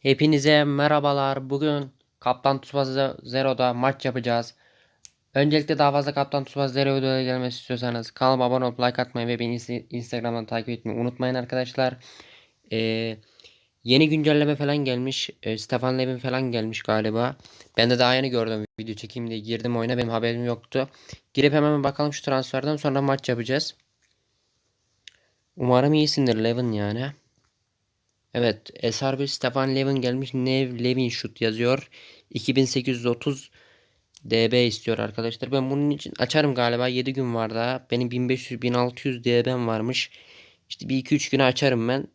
Hepinize merhabalar. Bugün Kaptan Tsubasa Zero'da maç yapacağız. Öncelikle daha fazla Kaptan Tsubasa Zero videoya gelmesi istiyorsanız kanalıma abone olup like atmayı ve beni inst- Instagram'dan takip etmeyi unutmayın arkadaşlar. Ee, yeni güncelleme falan gelmiş. Ee, Stefan Levin falan gelmiş galiba. Ben de daha yeni gördüm video çekeyim diye girdim oyuna benim haberim yoktu. Girip hemen bakalım şu transferden sonra maç yapacağız. Umarım iyisindir Levin yani. Evet, SR1 Stefan Levin gelmiş. Nev Levin şut yazıyor. 2830 DB istiyor arkadaşlar. Ben bunun için açarım galiba. 7 gün var daha. Benim 1500 1600 DB'm varmış. İşte bir 2 3 güne açarım ben.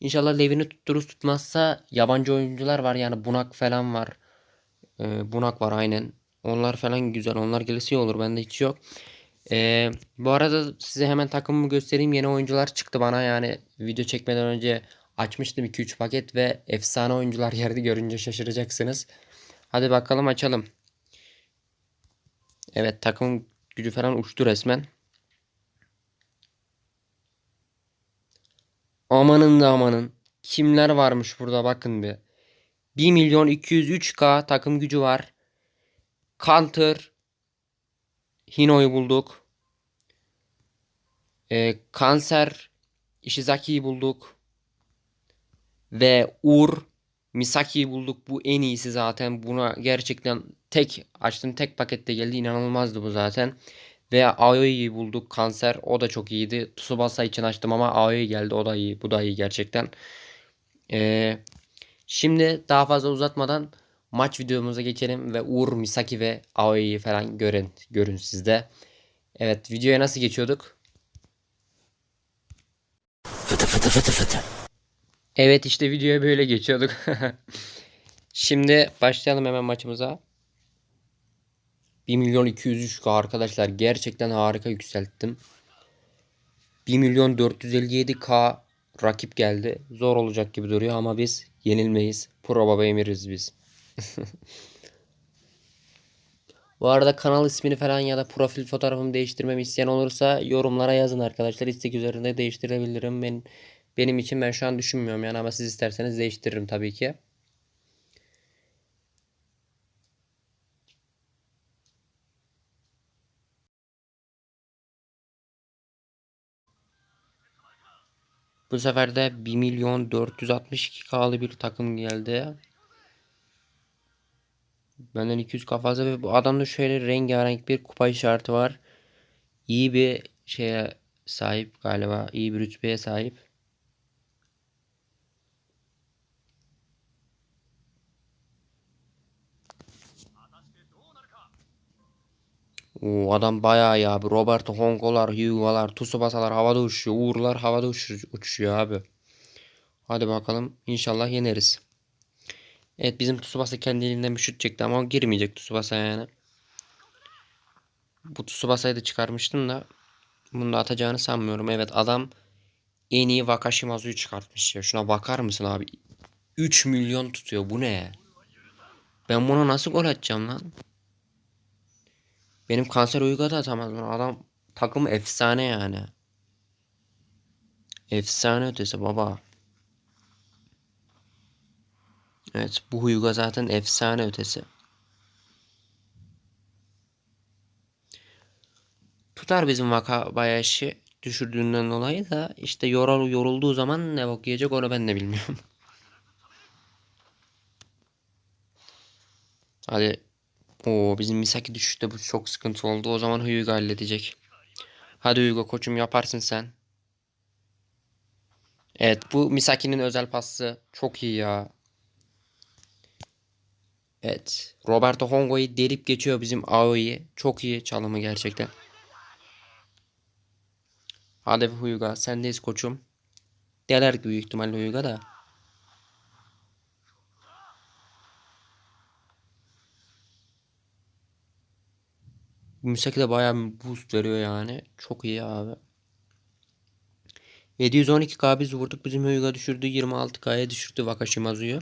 İnşallah Levin'i tuttururuz tutmazsa yabancı oyuncular var yani Bunak falan var. Ee, Bunak var aynen. Onlar falan güzel. Onlar gelirse iyi olur. Bende hiç yok. Ee, bu arada size hemen takımımı göstereyim. Yeni oyuncular çıktı bana yani video çekmeden önce açmıştım 2-3 paket ve efsane oyuncular yerde görünce şaşıracaksınız. Hadi bakalım açalım. Evet takım gücü falan uçtu resmen. Amanın da amanın. Kimler varmış burada bakın bir. 1 milyon 203k takım gücü var. Counter Hino'yu bulduk. Ee, Kanser Ishizaki'yi bulduk. Ve Ur Misaki'yi bulduk. Bu en iyisi zaten. Buna gerçekten tek açtım tek pakette geldi. İnanılmazdı bu zaten. Ve Aoi'yi bulduk. Kanser. O da çok iyiydi. Tsubasa için açtım ama Aoi geldi. O da iyi. Bu da iyi gerçekten. Ee, şimdi daha fazla uzatmadan maç videomuza geçelim ve Uğur, Misaki ve Aoi'yi falan görün, görün sizde. Evet videoya nasıl geçiyorduk? Fıtı fıtı fıtı fıtı. Evet işte videoya böyle geçiyorduk. Şimdi başlayalım hemen maçımıza. 1 milyon 203k arkadaşlar gerçekten harika yükselttim. 1 milyon 457k rakip geldi. Zor olacak gibi duruyor ama biz yenilmeyiz. Pro baba emiriz biz. Bu arada kanal ismini falan ya da profil fotoğrafımı değiştirmemi isteyen olursa yorumlara yazın arkadaşlar. İstek üzerinde değiştirebilirim. Ben benim için ben şu an düşünmüyorum yani ama siz isterseniz değiştiririm tabii ki. Bu sefer de 1 milyon 462k'lı bir takım geldi. Benden 200k fazla ve bu adamda şöyle rengarenk bir kupa işareti var. İyi bir şeye sahip galiba. iyi bir rütbeye sahip. Oo, adam bayağı iyi abi. Roberto Hongo'lar, Hugo'lar, Tsubasa'lar havada uçuyor. Uğur'lar havada uçuyor, uçuyor abi. Hadi bakalım. İnşallah yeneriz. Evet bizim Tsubasa kendi elinden bir şut çekti ama girmeyecek Tsubasa yani. Bu Tsubasa'yı da çıkarmıştım da bunu da atacağını sanmıyorum. Evet adam en iyi Wakashimazu'yu çıkartmış ya. Şuna bakar mısın abi? 3 milyon tutuyor. Bu ne? Ben buna nasıl gol atacağım lan? Benim kanser uyga da atamaz. Adam takım efsane yani. Efsane ötesi baba. Evet bu Huyga zaten efsane ötesi. Tutar bizim Wakabayashi düşürdüğünden dolayı da işte yorul, yorulduğu zaman ne bok yiyecek onu ben de bilmiyorum. Hadi. Oo bizim Misaki düşüşte bu çok sıkıntı oldu. O zaman Huyga halledecek. Hadi Huyga koçum yaparsın sen. Evet bu Misaki'nin özel pası çok iyi ya. Evet. Roberto Hongo'yu delip geçiyor bizim Aoi'yi. Çok iyi çalımı gerçekten. Hadi Huyga sendeyiz koçum. Deler büyük ihtimalle Huyga da. Misaki de bayağı bir boost veriyor yani. Çok iyi abi. 712k biz vurduk. Bizim Huyga düşürdü. 26k'ya düşürdü Wakashimazu'yu.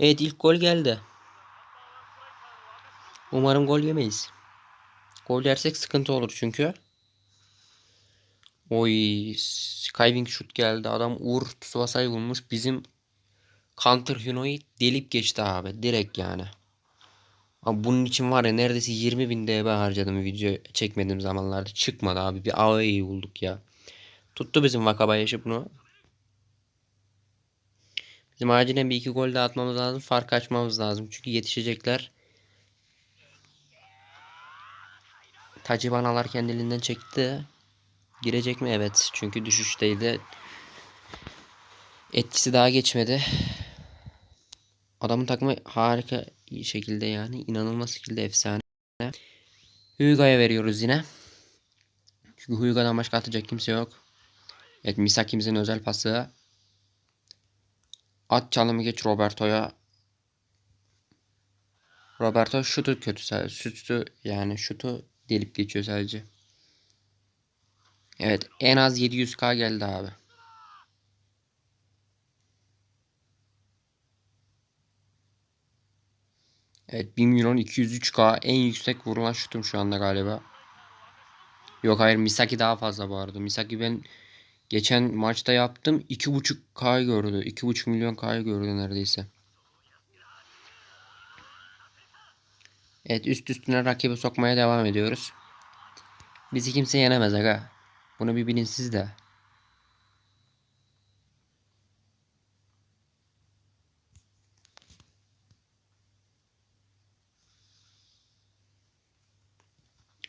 Evet ilk gol geldi. Umarım gol yemeyiz. Gol yersek sıkıntı olur çünkü. Oy, skywing şut geldi. Adam Uğur Tsubasa'yı bulmuş. Bizim Counter Huno'yu delip geçti abi. Direkt yani. Abi bunun için var ya neredeyse 20 bin DB harcadım video çekmediğim zamanlarda. Çıkmadı abi. Bir AOE'yi bulduk ya. Tuttu bizim Vakabayashi bunu. Bizim acilen bir iki gol daha atmamız lazım. Fark açmamız lazım. Çünkü yetişecekler. Tacibanalar kendiliğinden çekti. Girecek mi? Evet. Çünkü düşüşteydi. Etkisi daha geçmedi. Adamın takımı harika şekilde yani. inanılmaz şekilde efsane. Hyuga'ya veriyoruz yine. Çünkü Hyuga'dan başka atacak kimse yok. Evet Misaki'mizin özel pası. At çalımı geç Roberto'ya. Roberto şutu kötü sadece. Şutu yani şutu delip geçiyor sadece. Evet en az 700k geldi abi. Evet 1 milyon 203k en yüksek vurulan şutum şu anda galiba. Yok hayır Misaki daha fazla arada. Misaki ben geçen maçta yaptım 2.5k gördü. 2.5 milyon k gördü neredeyse. Evet üst üstüne rakibi sokmaya devam ediyoruz. Bizi kimse yenemez aga. Bunu bir bilin siz de.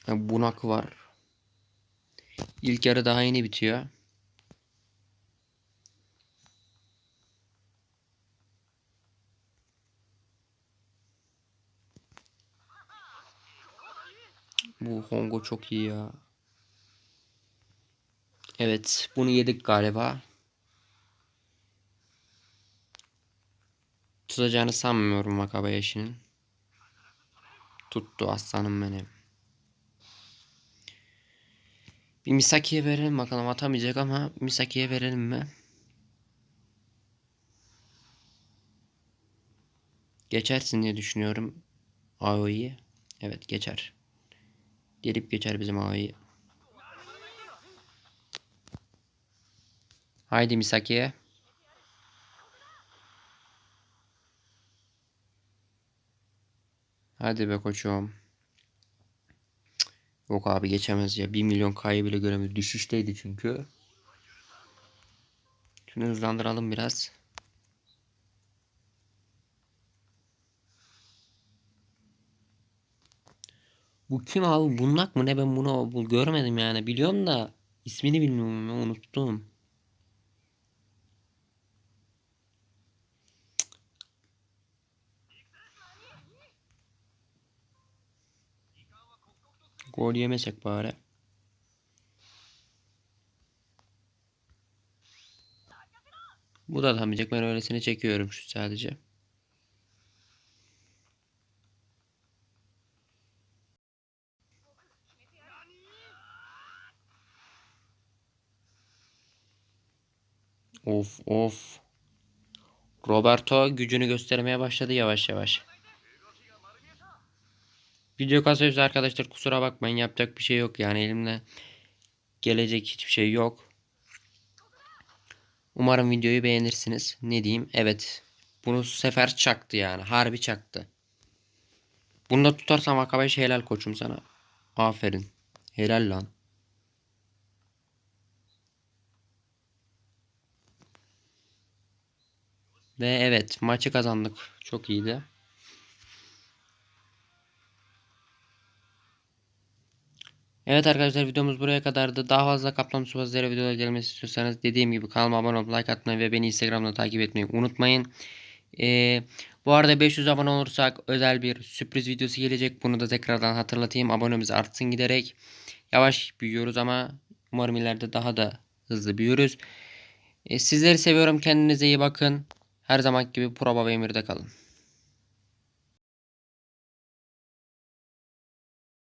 Bunak var. İlk yarı daha yeni bitiyor. Bu Hongo çok iyi ya. Evet, bunu yedik galiba. Tutacağını sanmıyorum Wakabayashi'nin. Tuttu aslanım benim. Bir Misaki'ye verelim bakalım atamayacak ama Misaki'ye verelim mi? Geçersin diye düşünüyorum Aoi'yi. Evet geçer. Gelip geçer bizim Aoi'yi. Haydi Misaki'ye. Hadi be koçum. Yok abi geçemez ya. 1 milyon K'yı bile göremez. Düşüşteydi çünkü. Şunu hızlandıralım biraz. Bu kim abi? Bunlak mı ne? Ben bunu bu görmedim yani. Biliyorum da ismini bilmiyorum. Unuttum. Gol yemesek bari. Bu da atamayacak. Ben öylesine çekiyorum şu sadece. Of of. Roberto gücünü göstermeye başladı yavaş yavaş. Video kasıyorsa arkadaşlar kusura bakmayın yapacak bir şey yok yani elimde gelecek hiçbir şey yok. Umarım videoyu beğenirsiniz. Ne diyeyim? Evet. Bunu sefer çaktı yani. Harbi çaktı. Bunu da tutarsan Vakabayashi helal koçum sana. Aferin. Helal lan. Ve evet maçı kazandık. Çok iyiydi. Evet arkadaşlar videomuz buraya kadardı. Daha fazla Kaplan Subazları videolar gelmesi istiyorsanız dediğim gibi kanalıma abone olup like atmayı ve beni Instagram'da takip etmeyi unutmayın. Ee, bu arada 500 abone olursak özel bir sürpriz videosu gelecek. Bunu da tekrardan hatırlatayım. Abonemiz artsın giderek. Yavaş büyüyoruz ama umarım ileride daha da hızlı büyürüz. Ee, sizleri seviyorum. Kendinize iyi bakın. Her zaman gibi Proba ve Emir'de kalın.